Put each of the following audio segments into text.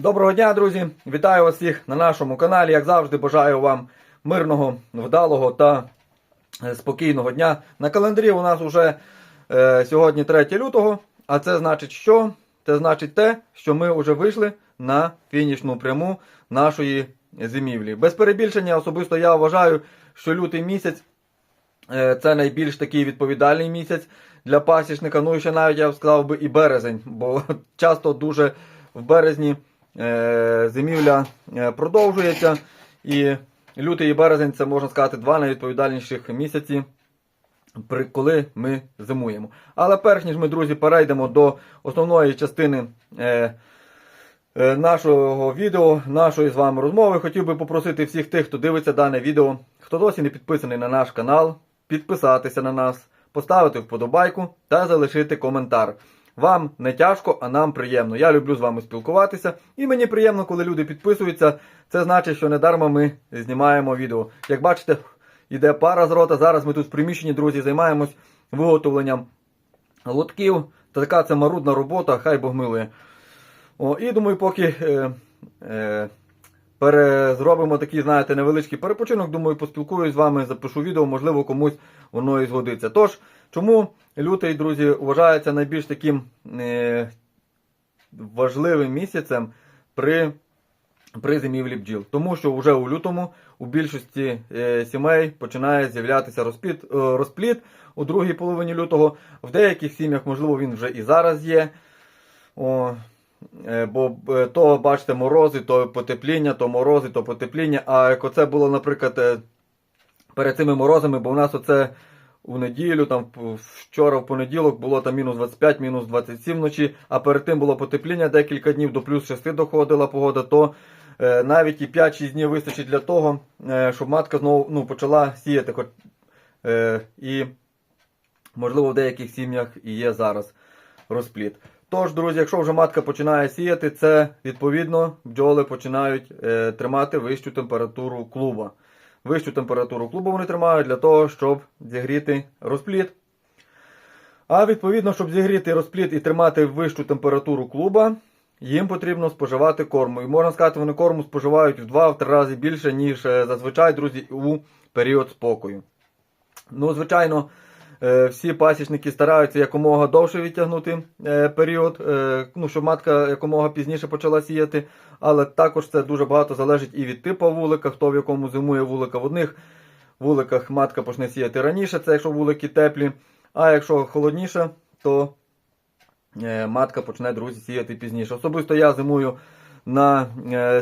Доброго дня, друзі! Вітаю вас всіх на нашому каналі. Як завжди, бажаю вам мирного, вдалого та е, спокійного дня. На календарі у нас вже е, сьогодні 3 лютого, а це значить що? Це значить те, що ми вже вийшли на фінішну пряму нашої зимівлі. Без перебільшення, особисто я вважаю, що лютий місяць Е, Це найбільш такий відповідальний місяць для пасічника. Ну і ще навіть я б сказав би і березень, бо часто дуже в березні зимівля е, продовжується. І лютий і березень це можна сказати два найвідповідальніших місяці, коли ми зимуємо. Але перш ніж ми, друзі, перейдемо до основної частини. Е, е, Нашого відео, нашої з вами розмови, хотів би попросити всіх тих, хто дивиться дане відео, хто досі не підписаний на наш канал, підписатися на нас, поставити вподобайку та залишити коментар. Вам не тяжко, а нам приємно. Я люблю з вами спілкуватися, і мені приємно, коли люди підписуються. Це значить, що недарма ми знімаємо відео. Як бачите, йде пара з рота. Зараз ми тут в приміщенні, друзі, займаємось виготовленням лотків. Така це марудна робота, хай Бог милує. О, і думаю, поки е, е, перезробимо такий, знаєте, невеличкий перепочинок, думаю, поспілкуюсь з вами, запишу відео, можливо, комусь воно і згодиться. Тож, чому лютий, друзі, вважається найбільш таким е, важливим місяцем при, при зимівлі бджіл? Тому що вже у лютому у більшості е, сімей починає з'являтися розплід, е, розплід у другій половині лютого. В деяких сім'ях, можливо, він вже і зараз є. О, Бо е, то, бачите, морози, то потепління, то морози, то потепління. А як оце було, наприклад, е, перед цими морозами, бо в нас оце у неділю, там вчора в понеділок було там мінус 25, мінус 27 вночі, а перед тим було потепління декілька днів, до плюс 6 доходила погода, то е, навіть і 5-6 днів вистачить для того, е, щоб матка знову ну, почала сіяти. Хоч, е, і, можливо, в деяких сім'ях і є зараз розплід. Тож, друзі, якщо вже матка починає сіяти, це відповідно бджоли починають е, тримати вищу температуру клуба. Вищу температуру клубу вони тримають для того, щоб зігріти розплід. А відповідно, щоб зігріти розплід і тримати вищу температуру клуба, їм потрібно споживати корму. І можна сказати, вони корму споживають в 2-3 рази більше, ніж е, зазвичай, друзі, у період спокою. Ну, звичайно. Е, Всі пасічники стараються якомога довше відтягнути е, період, е, ну, щоб матка якомога пізніше почала сіяти. Але також це дуже багато залежить і від типу вулика, хто в якому зимує вулика. В одних вуликах матка почне сіяти раніше, це якщо вулики теплі. А якщо холодніше, то матка почне, друзі, сіяти пізніше. Особисто я зимую на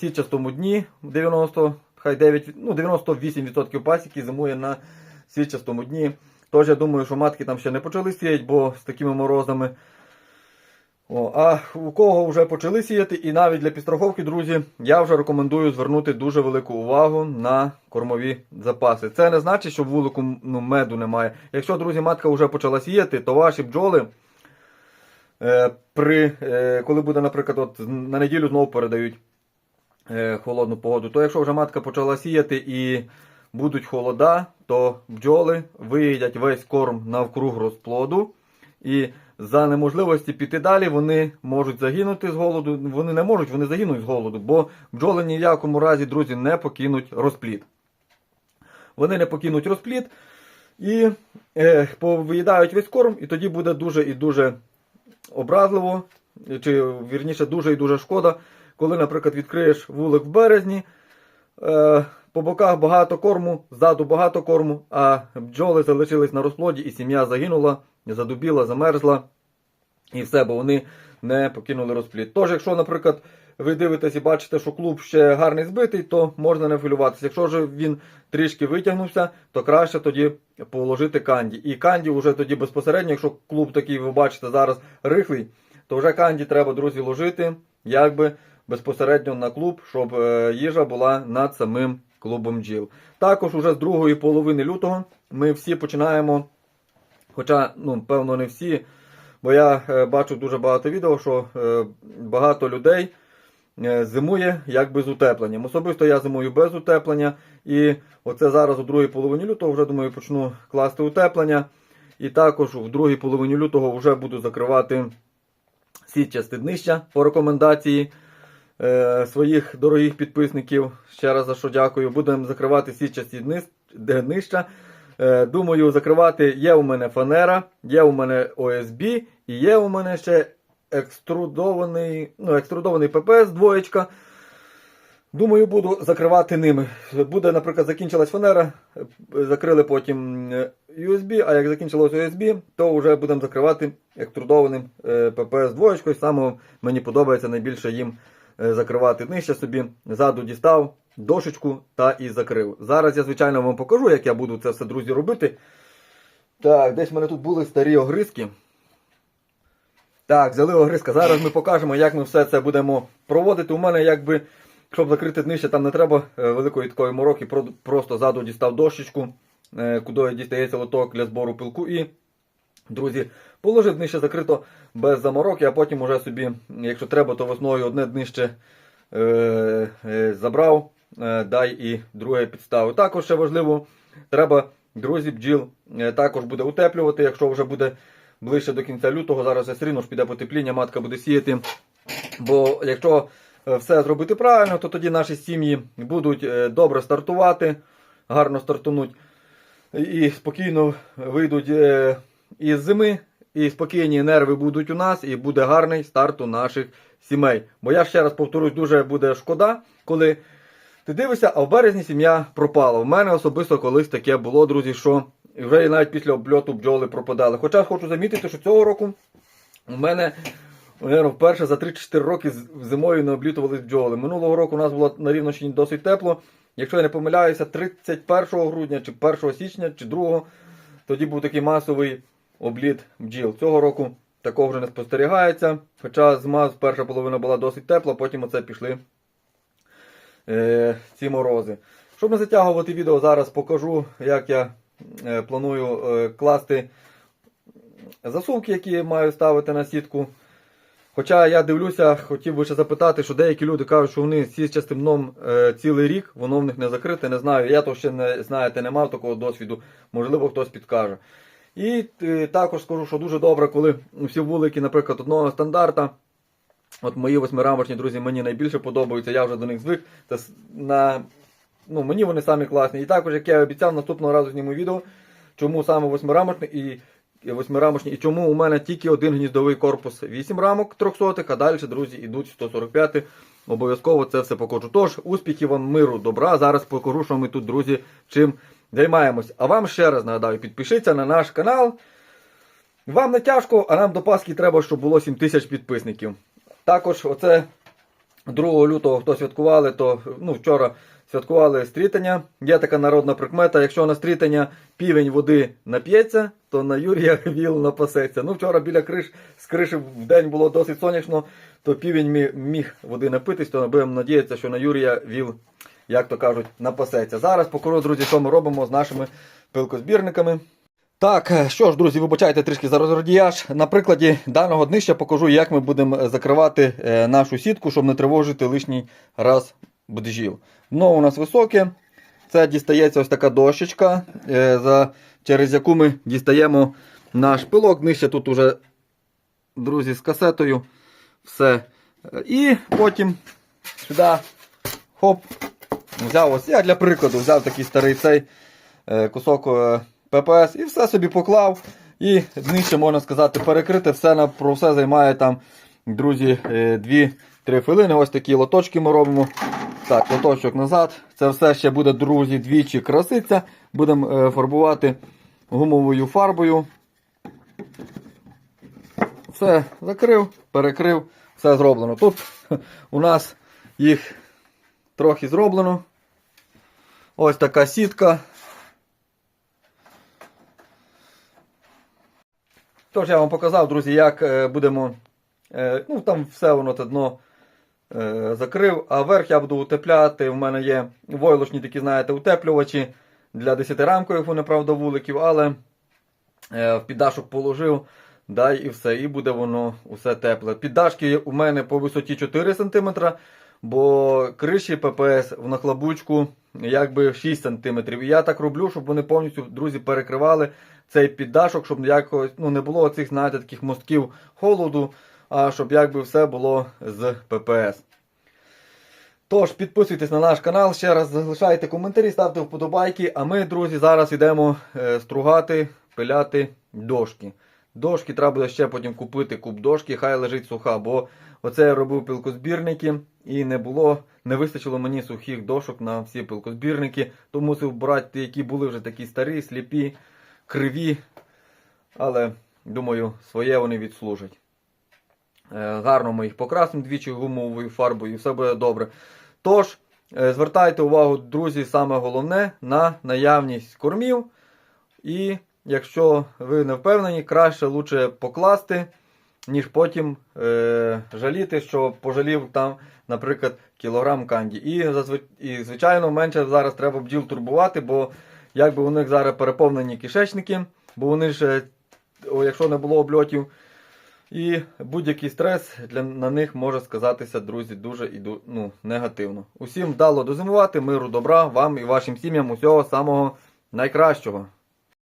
сітчастому дні 90, хай 9, ну, 98% пасіки зимує на сітчастому дні. Тож я думаю, що матки там ще не почали сіяти, бо з такими морозами. О, А у кого вже почали сіяти, і навіть для підстраховки, друзі, я вже рекомендую звернути дуже велику увагу на кормові запаси. Це не значить, що в вулику ну, меду немає. Якщо, друзі, матка вже почала сіяти, то ваші бджоли, е, при, е, коли буде, наприклад, от, на неділю знову передають е, холодну погоду, то якщо вже матка почала сіяти і будуть холода, то бджоли виїдять весь корм навкруг розплоду. І за неможливості піти далі, вони можуть загинути з голоду. Вони не можуть, вони загинуть з голоду, бо бджоли ні в якому разі, друзі, не покинуть розплід. Вони не покинуть розплід і е, повиїдають весь корм, і тоді буде дуже і дуже образливо, чи вірніше дуже і дуже шкода, коли, наприклад, відкриєш вулик в березні. Е, по боках багато корму, ззаду багато корму, а бджоли залишились на розплоді, і сім'я загинула, задубіла, замерзла. І все, бо вони не покинули розплід. Тож, якщо, наприклад, ви дивитесь і бачите, що клуб ще гарний збитий, то можна не хвилюватися. Якщо ж він трішки витягнувся, то краще тоді положити канді. І канді вже тоді безпосередньо, якщо клуб такий, ви бачите, зараз рихлий, то вже канді треба, друзі, ложити якби безпосередньо на клуб, щоб е, їжа була над самим клубом бджіл. Також уже з другої половини лютого ми всі починаємо, хоча, ну, певно, не всі, бо я е, бачу дуже багато відео, що е, багато людей е, зимує як без утеплення. Особисто я зимую без утеплення. І оце зараз у другій половині лютого вже думаю почну класти утеплення. І також в другій половині лютого вже буду закривати сітчасти днища по рекомендації своїх дорогих підписників. Ще раз за що дякую. Будемо закривати сітчасті дни- днища. Е, думаю, закривати є у мене фанера, є у мене ОСБ і є у мене ще екструдований, ну, екструдований ППС двоєчка. Думаю, буду закривати ними. Буде, наприклад, закінчилась фанера, е, закрили потім е, USB, а як закінчилось USB, то вже будемо закривати екструдованим е, ППС двоєчкою. Саме мені подобається найбільше їм е, закривати нижче собі. Ззаду дістав дошечку та і закрив. Зараз я, звичайно, вам покажу, як я буду це все, друзі, робити. Так, десь в мене тут були старі огризки. Так, взяли огризка. Зараз ми покажемо, як ми все це будемо проводити. У мене якби, щоб закрити днище, там не треба е, великої такої мороки, просто ззаду дістав дощечку, е, куди дістається лоток для збору пилку і, друзі, положив днище закрито без замороки, а потім уже собі, якщо треба, то весною одне днище е, е, забрав, е, дай і друге підставив. Також ще важливо, треба, друзі, бджіл також буде утеплювати, якщо вже буде ближче до кінця лютого. Зараз все рівно ж піде потепління, матка буде сіяти. Бо якщо все зробити правильно, то тоді наші сім'ї будуть добре стартувати, гарно стартануть і спокійно вийдуть із зими, і спокійні нерви будуть у нас, і буде гарний старт у наших сімей. Бо я ще раз повторюсь, дуже буде шкода, коли ти дивишся, а в березні сім'я пропала. У мене особисто колись таке було, друзі, що вже і навіть після обльоту бджоли пропадали. Хоча хочу замітити, що цього року у мене Наверно, вперше за 3-4 роки зимою не облітувались бджоли. Минулого року у нас було на Рівнощині досить тепло. Якщо я не помиляюся, 31 грудня, чи 1 січня, чи 2, тоді був такий масовий обліт бджіл. Цього року такого вже не спостерігається. Хоча зима перша половина була досить тепла, потім оце пішли е, ці морози. Щоб не затягувати відео, зараз покажу, як я е, планую е, класти засувки, які маю ставити на сітку. Хоча я дивлюся, хотів би ще запитати, що деякі люди кажуть, що вони з сітчастим дном е, цілий рік, воно в них не закрите, не знаю. Я то ще не знаєте, не мав такого досвіду, можливо, хтось підкаже. І е, також скажу, що дуже добре, коли всі вулики, наприклад, одного стандарта. От мої восьмирамочні друзі мені найбільше подобаються, я вже до них звик. Це на, ну, мені вони самі класні. І також, як я обіцяв, наступного разу зніму відео, чому саме восьмирамочні і і восьмирамочні, і чому у мене тільки один гніздовий корпус 8 рамок 300, а далі, друзі, йдуть 145. Обов'язково це все покажу. Тож, успіхів вам, миру, добра. Зараз покажу, що ми тут, друзі, чим займаємось. А вам ще раз нагадаю, підпишіться на наш канал. Вам не тяжко, а нам до Пасхи треба, щоб було 7 тисяч підписників. Також оце 2 лютого хто святкували, то ну, вчора святкували стрітання. Є така народна прикмета. Якщо на стрітання півень води нап'ється, то на Юрія віл напасеться. Ну, вчора біля криш, з криші в день було досить сонячно, то півень міг води напитись, то будемо надіятися, що на Юрія віл, як то кажуть, напасеться. Зараз покажу, друзі, що ми робимо з нашими пилкозбірниками. Так, е, що ж, друзі, вибачайте трішки за розрадіяж. На прикладі даного днища покажу, як ми будемо закривати е, нашу сітку, щоб не тривожити лишній раз бджіл. Дно у нас високе. Це дістається ось така дощечка, е, через яку ми дістаємо наш пилок. Нижче тут уже, друзі, з касетою. Все. І потім сюди хоп, взяв ось. Я для прикладу взяв такий старий цей е, кусок е, ППС і все собі поклав. І нижче, можна сказати, перекрити. Все про все займає там, друзі, 2-3 хвилини. Ось такі лоточки ми робимо. Так, лоточок назад. Це все ще буде, друзі, двічі краситься. Будемо е, фарбувати гумовою фарбою. Все закрив, перекрив, все зроблено. Тут у нас їх трохи зроблено. Ось така сітка. Тож я вам показав, друзі, як е, будемо. е, Ну, там все воно те дно е, закрив, а верх я буду утепляти. У мене є войлочні такі, знаєте, утеплювачі для 10-рамкових, вони, правда, вуликів, але в піддашок положив. Дай і все, і буде воно усе тепле. Піддашки у мене по висоті 4 см, бо криші ППС в нахлобучку якби 6 см. І я так роблю, щоб вони повністю, друзі, перекривали цей піддашок, щоб якось ну, не було цих, знаєте, таких мостків холоду, а щоб якби все було з ППС. Тож підписуйтесь на наш канал, ще раз залишайте коментарі, ставте вподобайки. А ми, друзі, зараз йдемо е, стругати, пиляти дошки. Дошки треба буде ще потім купити куб дошки, хай лежить суха, бо оце я робив пилкозбірники і не було, не вистачило мені сухих дошок на всі пилкозбірники, то мусив брати які були вже такі старі, сліпі, криві. Але думаю, своє вони відслужать. Е, Гарно ми їх покрасимо двічі гумовою фарбою і все буде добре. Тож, е, звертайте увагу, друзі, саме головне на наявність кормів. І якщо ви не впевнені, краще лучше покласти, ніж потім е, жаліти, що пожалів там, наприклад, кілограм канді. І, і звичайно, менше зараз треба бджіл турбувати, бо якби у них зараз переповнені кишечники, бо вони ж, е, якщо не було обльотів, і будь-який стрес для, на них може сказатися, друзі, дуже і ну, негативно. Усім вдало дозимувати, миру, добра, вам і вашим сім'ям усього самого найкращого.